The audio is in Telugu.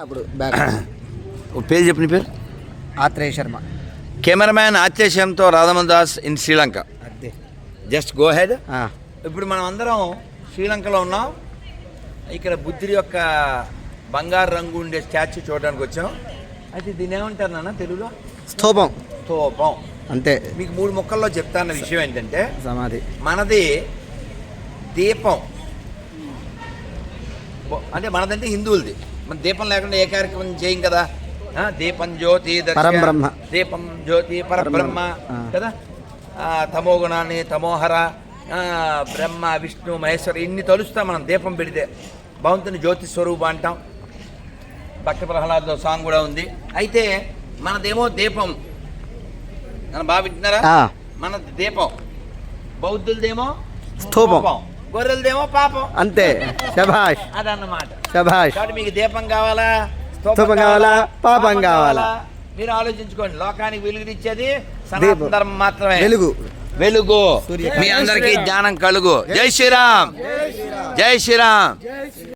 అప్పుడు పేరు చెప్పిన పేరు? ఆత్రేయ శర్మ. కెమెరామ్యాన్ ఆత్యేశంతో రాధమన్ దాస్ ఇన్ శ్రీలంక. అదే. జస్ట్ గో హెడ్ ఇప్పుడు మనం అందరం శ్రీలంకలో ఉన్నాం. ఇక్కడ బుద్ధుడి యొక్క బంగారు రంగు ఉండే స్టాచ్యూ చూడడానికి వచ్చాం. అయితే దీని ఏమంటారు నాన్న తెలుగులో? స్తూపం. స్తూపం. అంతే. మీకు మూడు ముక్కల్లో చెప్తాన్న విషయం ఏంటంటే సమాధి. మనది దీపం. అంటే మనదంటే హిందువులది. మన దీపం లేకుండా ఏ కార్యక్రమం చేయం కదా? దీపం జ్యోతి పరబ్రహ్మ. దీపం జ్యోతి పరబ్రహ్మ. కదా? తమో గుణాన్ని తమోహర బ్రహ్మ విష్ణు మహేశ్వర ఇన్ని తలుస్తాం మనం దీపం పెడితే. భగవంతుని జ్యోతి స్వరూపం అంటాం. భక్త ప్రహ్లాద్లో సాంగ్ కూడా ఉంది. అయితే మనదేమో దీపం. నన్ను బాగా వింటున్నారా? మన దీపం. బౌద్ధులదేమో స్తూపం. గొర్రెలదేమో పాపం. అంతే. శభాష్. అదన్నమాట. శభాష్. కాబట్టి మీకు దీపం కావాలా? స్తూపం కావాలా? పాపం కావాలా? మీరు ఆలోచించుకోండి. లోకానికి వెలుగునిచ్చేది. సనాతన మాత్రమే. వెలుగు. వెలుగు. సూర్య- మీ అందరికీ జ్ఞానం కలుగు. జై శ్రీరామ్. జై శ్రీరామ్.